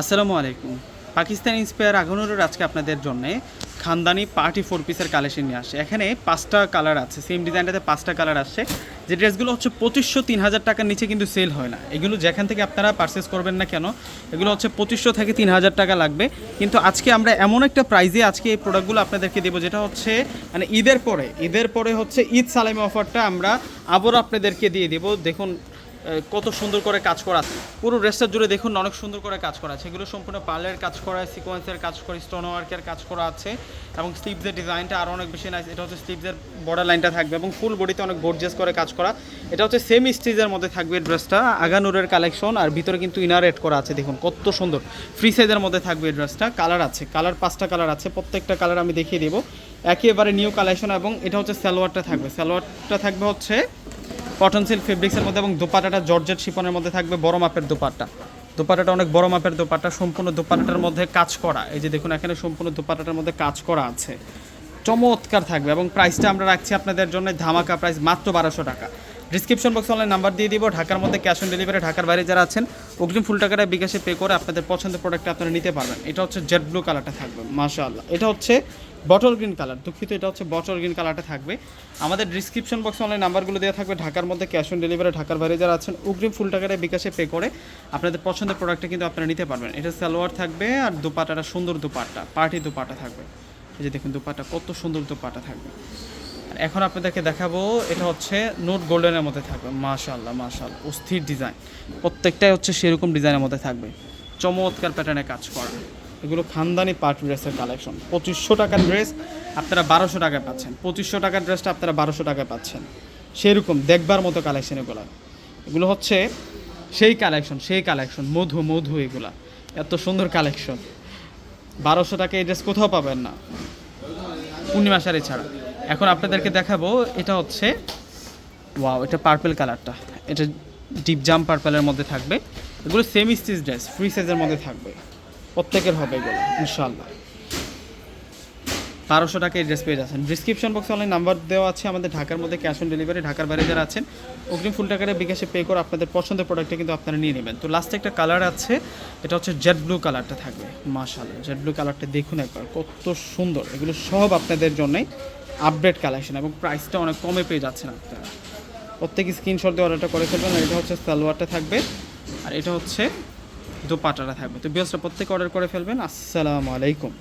আসসালামু আলাইকুম। পাকিস্তান ইন্সপায়ার আগুনুরের আজকে আপনাদের জন্য খানদানি পার্টি ফোর পিসের কালেকশন নিয়ে আসে। এখানে পাঁচটা কালার আছে সেম ডিজাইনটাতে পাঁচটা কালার আসছে যে ড্রেসগুলো হচ্ছে পঁচিশশো তিন হাজার টাকার নিচে কিন্তু সেল হয় না। এগুলো যেখান থেকে আপনারা পারচেস করবেন না কেন, এগুলো হচ্ছে পঁচিশশো থেকে তিন হাজার টাকা লাগবে। কিন্তু আজকে আমরা এমন একটা প্রাইজে আজকে এই প্রোডাক্টগুলো আপনাদেরকে দেবো, যেটা হচ্ছে মানে ঈদের পরে ঈদের পরে হচ্ছে ঈদ সালামি অফারটা আমরা আবারও আপনাদেরকে দিয়ে দেবো। দেখুন কত সুন্দর করে কাজ করা আছে। পুরো ড্রেসটা জুড়ে দেখুন, অনেক সুন্দর করে কাজ করা আছে। এগুলো সম্পূর্ণ পার্লের কাজ করা সিকোয়েন্সের কাজ করা স্টোন ওয়ার্কের কাজ করা আছে, এবং স্লিভসের ডিজাইনটা আরও অনেক বেশি নাইস এটা হচ্ছে স্লিভসের বর্ডার লাইনটা থাকবে, এবং ফুল বডিতে অনেক গর্জিয়াস করে কাজ করা। এটা হচ্ছে সেম স্টিজের মধ্যে থাকবে ড্রেসটা আগানুরের কালেকশন আর ভিতরে কিন্তু ইনার এড করা আছে, দেখুন কত সুন্দর। ফ্রি সাইজের মধ্যে থাকবে এই ড্রেসটা কালার আছে কালার পাঁচটা কালার আছে, প্রত্যেকটা কালার আমি দেখিয়ে দেবো। একেবারে নিউ কালেকশন এবং এটা হচ্ছে সালোয়ারটা থাকবে। সালোয়ারটা থাকবে হচ্ছে কটন সিল্ক ফেব্রিক্সের মধ্যে এবং দোপাটাটা জর্জেট শিপনের মধ্যে থাকবে বড় মাপের দোপাট্টা। দোপাটাটা অনেক বড় মাপের দোপাট্টা, সম্পূর্ণ দোপাটাটার মধ্যে কাজ করা। এই যে দেখুন, এখানে সম্পূর্ণ দোপাটাটার মধ্যে কাজ করা আছে। চমৎকার থাকবে এবং প্রাইসটা আমরা রাখছি আপনাদের জন্য ধামাকা প্রাইস মাত্র বারোশো টাকা। ডিসক্রিপশন বক্সে অনলাইন নাম্বার দিয়ে দিব, ঢাকার মধ্যে ক্যাশ অন ডেলিভারি ঢাকার বাইরে যারা আছেন, অগ্রিম ফুল টাকাটা বিকাশে পে করে আপনাদের পছন্দের প্রোডাক্টটা আপনারা নিতে পারবেন। এটা হচ্ছে জেড ব্লু কালারটা থাকবে, মাশাআল্লাহ। এটা হচ্ছে বটল গ্রিন কালার দুঃখিত, এটা হচ্ছে বটল গ্রিন কালারটা থাকবে। আমাদের ডিসক্রিপশন বক্সে অনলাইন নাম্বারগুলো দেওয়া থাকবে, ঢাকার মধ্যে ক্যাশ অন ডেলিভারি ঢাকার বাইরে যারা আছেন, অগ্রিম ফুল টাকাটা বিকাশে পে করে আপনাদের পছন্দের প্রোডাক্টটা কিন্তু আপনারা নিতে পারবেন। এটা সালোয়ার থাকবে আর দুপাটাটা সুন্দর দুপাট্টা পার্টি দুপাটা থাকবে। এই যে দেখুন দুপাটা কত সুন্দর দুপাটা থাকবে। এখন আপনাদেরকে দেখাবো, এটা হচ্ছে নোট গোল্ডেনের মধ্যে থাকবে। মাশাল্লাহ মাশাল্লাহ অস্থির ডিজাইন। প্রত্যেকটাই হচ্ছে সেরকম ডিজাইনের মধ্যে থাকবে। চমৎকার প্যাটার্নে কাজ করা। এগুলো খানদানি পার্ট ড্রেসের কালেকশন পঁচিশশো টাকার ড্রেস আপনারা বারোশো টাকায় পাচ্ছেন। পঁচিশশো টাকার ড্রেসটা আপনারা বারোশো টাকায় পাচ্ছেন। সেরকম দেখবার মতো কালেকশন এগুলো। এগুলো হচ্ছে সেই কালেকশন সেই কালেকশন মধু মধু এগুলা। এত সুন্দর কালেকশন বারোশো টাকা এই ড্রেস কোথাও পাবেন না। পূর্ণিমা শাড়ি ছাড়া। এখন আপনাদেরকে দেখাবো, এটা হচ্ছে, ওয়াও, এটা পার্পেল কালারটা এটা ডিপ জাম পার্পেলের মধ্যে থাকবে। এগুলো সেমি স্টিচ ড্রেস ফ্রি সাইজের মধ্যে থাকবে। প্রত্যেকের হবে এগুলো ইনশাল্লাহ বারোশো টাকা ড্রেস পেয়ে যাচ্ছেন। ডিসক্রিপশন বক্সে অনলাইন নাম্বার দেওয়া আছে, আমাদের ঢাকার মধ্যে ক্যাশ অন ডেলিভারি ঢাকার বাইরে যারা আছেন, অগ্রিম ফুল টাকাটা বিকাশে পে করে আপনাদের পছন্দের প্রোডাক্টটা কিন্তু আপনারা নিয়ে নেবেন। তো লাস্টে একটা কালার আছে, এটা হচ্ছে জেড ব্লু কালারটা থাকবে। মাশাআল্লাহ জেড ব্লু কালারটা দেখুন একবার, কত সুন্দর। এগুলো সব আপনাদের জন্যই আপডেট কালেকশন এবং প্রাইসটা অনেক কমে পেয়ে যাচ্ছেন আপনারা। প্রত্যেক স্ক্রিনশট দিয়ে অর্ডারটা করে ফেলবেন এটা হচ্ছে সালোয়ারটা থাকবে, আর এটা হচ্ছে দোপাটাটা থাকবে। তো বিয়সটা প্রত্যেকে অর্ডার করে ফেলবেন, আসসালামু আলাইকুম।